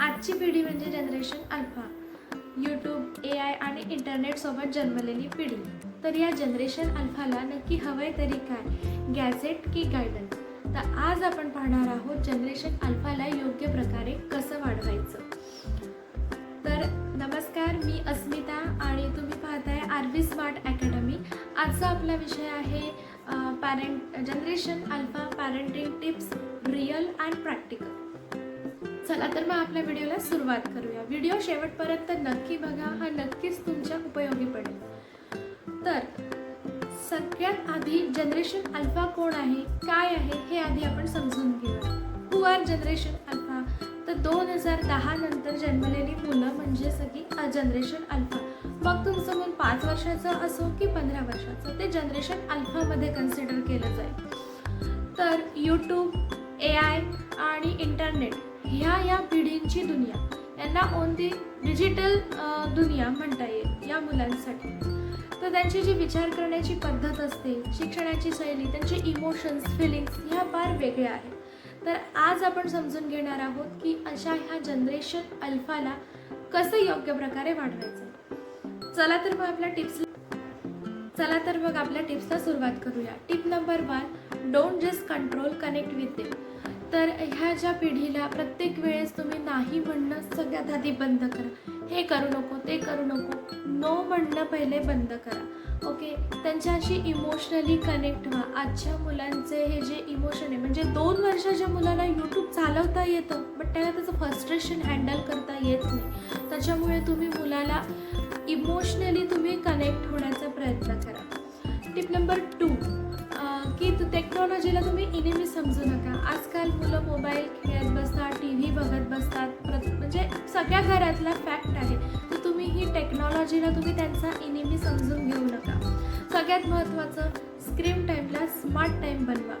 आजची पिढी म्हणजे generation alpha YouTube A I आणि इंटरनेटसोबत जन्मलेली पिढी. तर या जनरेशन अल्फाला नक्की हवंय तरी काय? गॅझेट की गायडन्स तर आज आपण पाहणार आहोत जनरेशन अल्फाला योग्य प्रकारे कसं वाढवायचं. तर नमस्कार मी अस्मिता आणि तुम्ही पाहताय आर बी स्मार्ट अकॅडमी आजचा आपला विषय आहे parent generation alpha parenting tips real and practical चला तर मग आपल्या व्हिडिओला सुरुवात करूया. व्हिडिओ शेवटपर्यंत नक्की बघा. हा नक्कीच तुमच्या उपयोगी पडेल. तर सगळ्यात आधी जनरेशन अल्फा कोण आहे? काय आहे? हे आधी आपण समजून घेऊया. हु आर जनरेशन अल्फा तर दोन हजार दहा नंतर जन्मलेली मुलं म्हणजे सगळी जनरेशन अल्फा मग तुमचं मूल पाच वर्षाचं असो की पंधरा वर्षाचं ते जनरेशन अल्फामध्ये कन्सिडर केलं जाईल. तर यूट्यूब ए आय आणि इंटरनेट ह्या या पिढींची दुनिया. यांना ओन दी डिजिटल दुनिया म्हणता येईल या मुलांसाठी. तर त्यांची जी विचार करण्याची पद्धत असते शिक्षणाची शैली त्यांचे इमोशन्स फिलिंग्स ह्या फार वेगळ्या आहेत. तर आज आपण समजून घेणार आहोत की अशा ह्या जनरेशन अल्फाला कसं योग्य प्रकारे वाढवायचं. चला तर मग आपल्या टिप्स चला तर मग आपल्या टिप्सला सुरुवात करूया. Tip number one don't just control connect with them तर ह्या ज्या पिढीला प्रत्येक वेळेस तुम्ही नाही म्हणणं सगळ्यात आधी बंद करा. हे करू नको ते करू नको. नो म्हणणं पहिले बंद करा. ओके? त्यांच्याशी इमोशनली कनेक्ट व्हा. आजच्या मुलांचे हे जे इमोशन आहे म्हणजे दोन वर्षाच्या मुलाला यूट्यूब चालवता येतं बट त्याला त्याचं फ्रस्ट्रेशन हँडल करता येत नाही. त्याच्यामुळे तुम्ही मुलाला इमोशनली तुम्ही कनेक्ट होण्याचा प्रयत्न करा. टिप नंबर टू तर टेक्नॉलॉजीला तुम्ही इनेमी समजू नका. आजकाल मुलं मोबाईल खेळत बसतात टी व्ही बघत बसतात. प्रत म्हणजे सगळ्या घरातला फॅक्ट आहे. तर तुम्ही ही टेक्नॉलॉजीला तुम्ही त्यांचा इनेमी समजून घेऊ नका. सगळ्यात महत्त्वाचं स्क्रीन टाईमला स्मार्ट टाईम बनवा.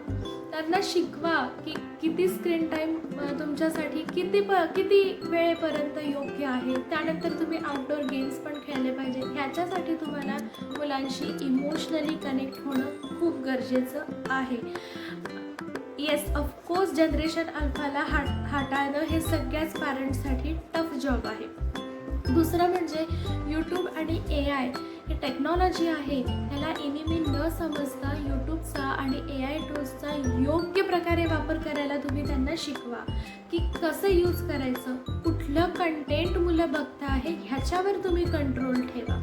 त्यांना शिकवा की किती स्क्रीन टाईम तुमच्यासाठी किती प किती वेळेपर्यंत योग्य आहे. त्यानंतर तुम्ही आउटडोर गेम्स पण खेळले पाहिजे ह्याच्यासाठी तुम्हाला मुलांशी इमोशनली कनेक्ट होणं खूप गरजेचं आहे. येस ऑफकोर्स जनरेशन अल्फाला हाट हाताळणं हे सगळ्याच पॅरेंट्ससाठी टफ जॉब आहे. दुसरं म्हणजे यूट्यूब आणि ए आय हे टेक्नॉलॉजी आहे. ह्याला एनिमी न समजता ए आय टूल्सचा योग्य प्रकारे वापर करायला तुम्ही त्यांना शिकवा. की कसं यूज करायचं कुठलं कंटेंट मुलं बघता आहे ह्याच्यावर तुम्ही कंट्रोल ठेवा.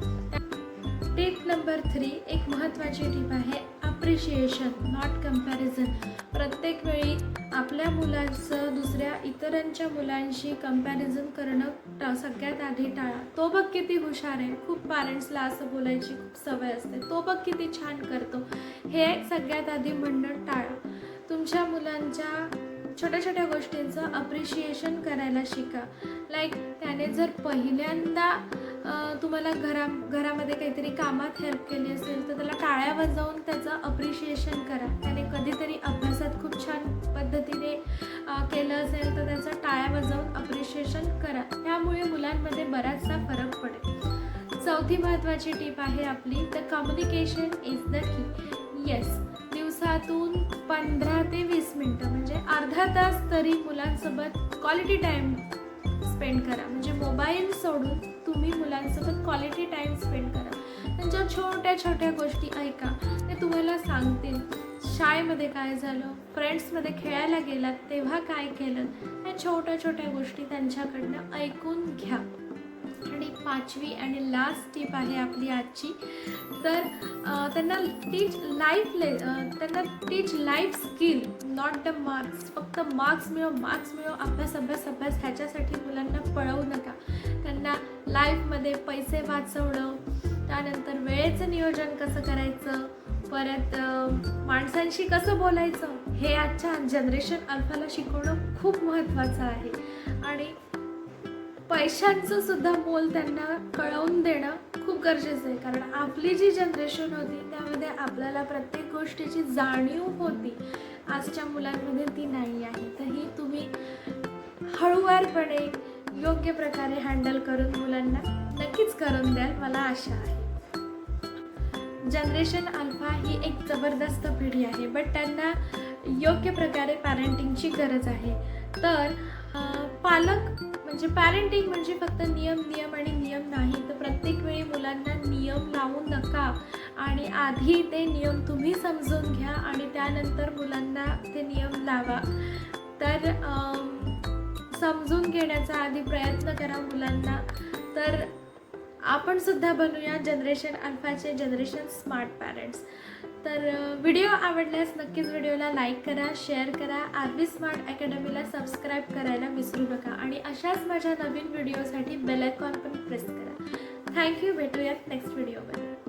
टिप नंबर थ्री एक महत्त्वाची टिप आहे अप्रिशिएशन नॉट कंपॅरिझन प्रत्येक वेळी आपल्या मुलाचं दुसऱ्या इतरांच्या मुलांशी कंपॅरिझन करणं टा सगळ्यात आधी टाळा तो बघ किती हुशार आहे. खूप पॅरेंट्सला असं बोलायची खूप सवय असते. तो बघ किती छान करतो. हे सगळ्यात आधी म्हणणं टाळा. तुमच्या मुलांच्या छोट्या छोट्या गोष्टींचं अप्रिशिएशन करायला शिका. लाईक त्याने जर पहिल्यांदा तुम्हाला घरा घरामध्ये काहीतरी कामात हेल्प केली असेल तर त्याला टाळ्या वाजवून त्याचं अप्रिशिएशन करा. त्याने कधीतरी अभ्यासात खूप छान पद्धतीने केलं असेल तर त्याचं टाळ्या वाजवून अप्रिशिएशन करा. त्यामुळे मुलांमध्ये बराचसा फरक पडेल. चौथी महत्त्वाची टीप आहे आपली तर communication is the key yes दिवसातून पंधरा ते वीस मिनटं म्हणजे अर्धा तास तरी मुलांसोबत क्वालिटी टाईम स्पेंड करा. म्हणजे मोबाईल सोडून तुम्ही मुलांसोबत क्वालिटी टाईम स्पेंड करा. त्यांच्या छोट्या छोट्या गोष्टी ऐका. ते तुम्हाला सांगतील शाळेमध्ये काय झालं फ्रेंड्समध्ये खेळायला गेलात तेव्हा काय केलं या छोट्या छोट्या गोष्टी त्यांच्याकडनं ऐकून घ्या. पाचवी आणि लास्ट टीप आहे आपली आजची. तर त्यांना टीच लाईफ ले त्यांना teach life skill not the marks फक्त मार्क्स मिळव मार्क्स मिळव अभ्यास अभ्यास अभ्यास ह्याच्यासाठी मुलांना पळवू नका. त्यांना लाईफमध्ये पैसे वाचवणं त्यानंतर वेळेचं नियोजन कसं करायचं परत माणसांशी कसं बोलायचं हे आजच्या जनरेशन अल्फाला शिकवणं खूप महत्त्वाचं आहे. आणि पैशांचं सुद्धा मोल त्यांना कळवून देणं खूप गरजेचं आहे. कारण आपली जी जनरेशन होती त्यामध्ये आपल्याला प्रत्येक गोष्टीची जाणीव होती. आजच्या मुलांमध्ये ती नाही आहे. तर ही तुम्ही हळूवारपणे योग्य प्रकारे हँडल करून मुलांना नक्कीच करून द्याल मला आशा आहे. जनरेशन अल्फा ही एक जबरदस्त पिढी आहे बट त्यांना योग्य प्रकारे पॅरेंटिंगची गरज आहे. तर पालक म्हणजे पॅरेंटिंग म्हणजे फक्त नियम नियम आणि नियम नाही. तर प्रत्येक वेळी मुलांना नियम लावू नका आणि आधी ते नियम तुम्ही समजून घ्या आणि त्यानंतर मुलांना ते नियम लावा. तर समजून घेण्याचा आधी प्रयत्न करा मुलांना. तर आपण सुद्धा बनूया जनरेशन अल्फाचे जनरेशन स्मार्ट पॅरेंट्स तर व्हिडिओ आवडल्यास नक्कीच व्हिडिओला लाईक करा शेअर करा. आरबी स्मार्ट अकॅडमीला सबस्क्राईब करायला विसरू नका. आणि अशाच माझ्या नवीन व्हिडिओसाठी बेल आयकॉन पण प्रेस करा. Thank you. भेटूयात नेक्स्ट व्हिडिओमध्ये